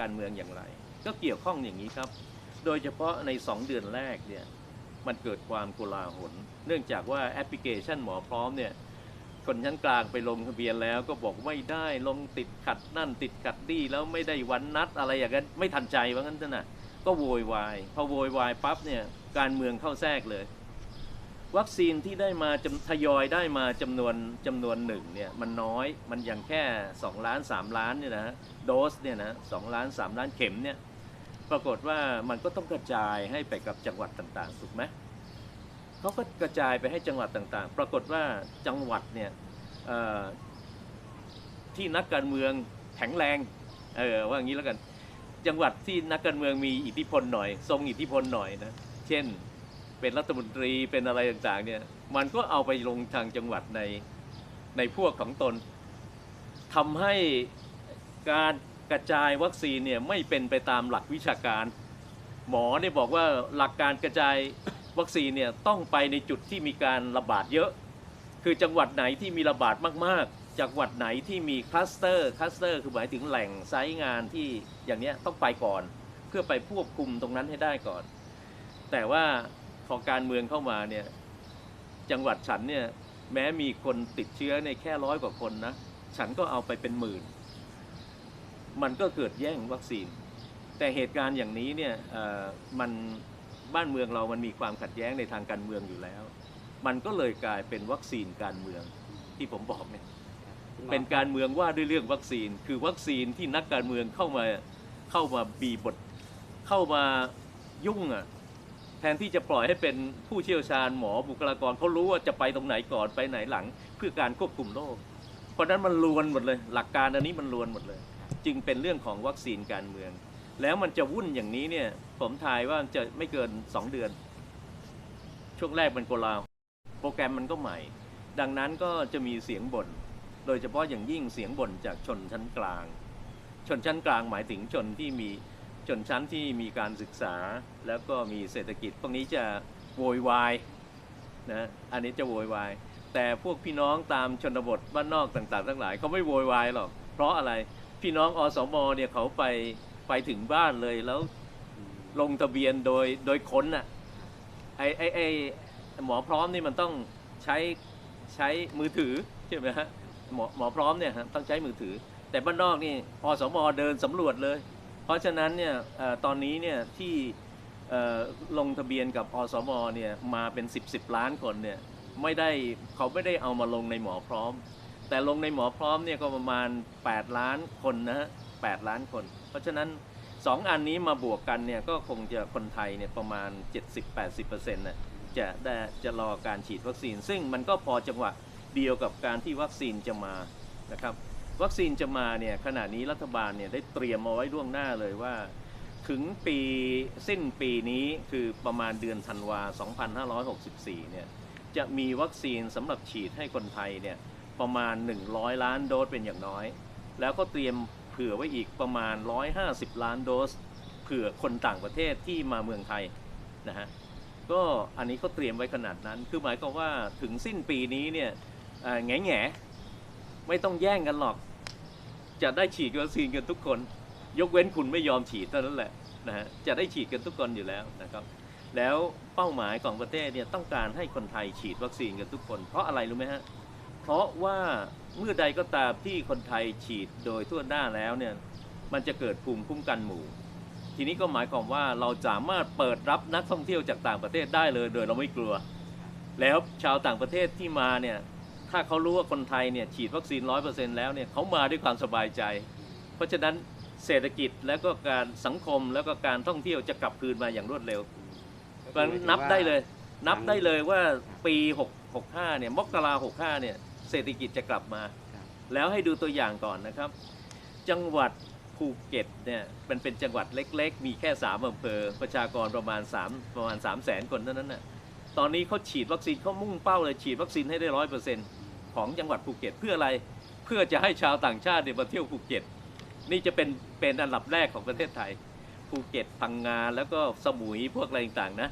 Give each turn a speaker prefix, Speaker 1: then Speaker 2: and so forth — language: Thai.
Speaker 1: การเมืองอย่างไร ก็เกี่ยวข้องอย่างนี้ครับ โดยเฉพาะใน 2 เดือนแรกเนี่ยมันเกิดความโกลาหล เนื่องจากว่าแอปพลิเคชันหมอพร้อมเนี่ยคนชั้นกลางไปลงทะเบียนแล้วก็บอกไม่ได้ลงติดขัดนั่นติดขัดนี่แล้วไม่ได้วันนัดอะไรอย่างนั้นไม่ทันใจว่างั้นนะก็โวยวายพอโวยวายปั๊บเนี่ยการเมืองเข้าแทรกเลย วัคซีนที่ได้มาทยอยได้มาจำนวนจำนวนหนึ่งเนี่ยมันน้อยมันอย่างแค่ 2 ล้าน 3 ล้านเนี่ยนะโดสเนี่ยนะสองล้าน 3 ล้านเข็มเนี่ยปรากฏว่ามันก็ต้องกระจายให้ไปกับจังหวัดต่างๆถูกไหมเขาก็กระจายไปให้จังหวัดต่างๆ ปรากฏว่าจังหวัดเนี่ยที่นักการเมืองแข็งแรงเออว่าอย่างนี้แล้วกัน จังหวัดที่นักการเมืองมีอิทธิพลหน่อย ทรงอิทธิพลหน่อยนะเช่น เป็นรัฐมนตรีเป็นอะไรต่างๆเนี่ยมันก็เอาไปลงทางจังหวัดในในพวกของตนทำให้การกระจายวัคซีนเนี่ยไม่เป็นไปตามหลักวิชาการ หมอเนี่ยบอกว่าหลักการกระจายวัคซีนเนี่ยต้องไปในจุดที่มีการระบาดเยอะ คือจังหวัดไหนที่มีระบาดมากๆ จังหวัดไหนที่มีคลัสเตอร์คลัสเตอร์คือหมายถึงแหล่งไซต์งานที่อย่างเนี้ยต้องไปก่อน เพื่อไปควบคุมตรงนั้นให้ได้ก่อน แต่ว่า พอการเมืองเข้ามาเนี่ยจังหวัดฉันเนี่ยแม้มีคนติดเชื้อในแค่ร้อยกว่าคนนะฉันก็เอาไปเป็นหมื่น มันก็เกิดแย่งวัคซีน แต่เหตุการณ์อย่างนี้เนี่ยมันบ้านเมืองเรามันมีความขัดแย้งในทางการเมืองอยู่แล้ว มันก็เลยกลายเป็นวัคซีนการเมืองที่ผมบอกเนี่ยเป็นการเมืองว่าด้วยเรื่องวัคซีน คือวัคซีนที่นักการเมืองเข้ามาเข้ามาบีบทเข้ามายุ่งอะ แทนที่จะปล่อยให้เป็นผู้เชี่ยวชาญหมอบุคลากรเขารู้ว่าจะไปตรงไหนก่อนไปไหนหลัง เพื่อการควบคุมโรคเพราะนั้นมันลวนหมดเลย หลักการอันนี้มันลวนหมดเลย จึงเป็นเรื่องของวัคซีนการเมือง แล้วมันจะวุ่นอย่างนี้เนี่ย ผมทายว่าจะไม่เกิน 2 เดือน ช่วงแรกมันโกลาโปรแกรมมันก็ใหม่ ดังนั้นก็จะมีเสียงบ่นโดยเฉพาะอย่างยิ่งเสียงบ่นจากชนชั้นกลาง ชนชั้นกลางหมายถึงชนที่มี ชนชั้นที่มีการศึกษาแล้วก็มีเศรษฐกิจ พวกนี้จะโวยวายนะอันนี้จะโวยวาย แต่พวกพี่น้องตามชนบทบ้านนอกต่างๆ ทั้งหลายเขาไม่โวยวายหรอก เพราะอะไรพี่น้องอสมเนี่ยเขาไปไปถึงบ้านเลยแล้วลงทะเบียนโดยโดยค้นอะไอไอไอหมอพร้อมนี่มันต้องใช้ใช้มือถือใช่ไหมฮะหมอหมอพร้อมเนี่ยฮะต้องใช้มือถือ แต่บ้านนอกนี่อสมเดินสำรวจเลย ราะฉะนั้นเนี่ยตอนนี้เนี่ยที่ลงทะเบียนกับอสมเนี่ยมาเป็น 10บสล้านคนเนี่ยไม่ได้เขาไม่ได้เอามาลงในหมอพร้อม แต่ลงในหมอพร้อมเนี่ยก็ประมาณ 8 ล้านคนนะฮะ8ล้านคน เพราะฉะนั้น 2 อันนี้มาบวกกันเนี่ยก็คงจะคนไทยเนี่ยประมาณ 70-80%น่ะจะได้จะรอการฉีดวัคซีน ซึ่งมันก็พอจังหวะเดียวกับการที่วัคซีนจะมานะครับ วัคซีนจะมาเนี่ยขณะนี้รัฐบาลเนี่ยได้เตรียมเอาไว้ล่วงหน้าเลยว่า ถึงปีสิ้นปีนี้คือประมาณเดือนธันวา 2564 เนี่ยจะมีวัคซีนสำหรับฉีดให้คนไทยเนี่ยประมาณ 100 ล้านโดสเป็นอย่างน้อย แล้วก็เตรียมเผื่อไว้อีกประมาณ 150 ล้านโดส เผื่อคนต่างประเทศที่มาเมืองไทยนะฮะก็อันนี้ก็เตรียมไว้ขนาดนั้น คือหมายความว่าถึงสิ้นปีนี้เนี่ยแง่แง่ไม่ต้องแย่งกันหรอก จะได้ฉีดวัคซีนกันทุกคน ยกเว้นคุณไม่ยอมฉีดเท่านั้นแหละนะฮะจะได้ฉีดกันทุกคนอยู่แล้วนะครับ แล้วเป้าหมายของประเทศเนี่ยต้องการให้คนไทยฉีดวัคซีนกันทุกคน เพราะอะไรรู้ไหมฮะเพราะว่าเมื่อใดก็ตามที่คนไทยฉีดโดยทั่วหน้าแล้วเนี่ยมันจะเกิดภูมิคุ้มกันหมู่ ทีนี้ก็หมายความว่าเราสามารถเปิดรับนักท่องเที่ยวจากต่างประเทศได้เลย โดยเราไม่กลัว แล้วชาวต่างประเทศที่มาเนี่ย ถ้าเขารู้ว่าคนไทยเนี่ยฉีดวัคซีนร้อยเปอร์เซ็นต์แล้วเนี่ยเขามาด้วยความสบายใจ เพราะฉะนั้นเศรษฐกิจแล้วก็การสังคมแล้วก็การท่องเที่ยวจะกลับคืนมาอย่างรวดเร็วเพราะฉะนั้นนับได้เลย นับได้เลยว่าปี6 65เนี่ยมกรา65เนี่ยเศรษฐกิจจะกลับมา แล้วให้ดูตัวอย่างก่อนนะครับ จังหวัดภูเก็ตเนี่ยเป็นเป็นจังหวัดเล็ก ๆ มีแค่3อำเภอ ประชากรประมาณ3ประมาณ3 0 0แสนคนเท่านั้นน่ะตอนนี้เขาฉีดวัคซีนเขามุ่งเป้าเลยฉีดวัคซีนให้ได้ร้อยเปอร์เซ็นต์ ของจังหวัดภูเก็ตเพื่ออะไรเพื่อจะให้ชาวต่างชาติเนี่ยมาเที่ยวภูเก็ต นี่จะเป็นเป็นอันดับแรกของประเทศไทยภูเก็ตพังงาแล้วก็สมุยพวกอะไรต่างๆนะ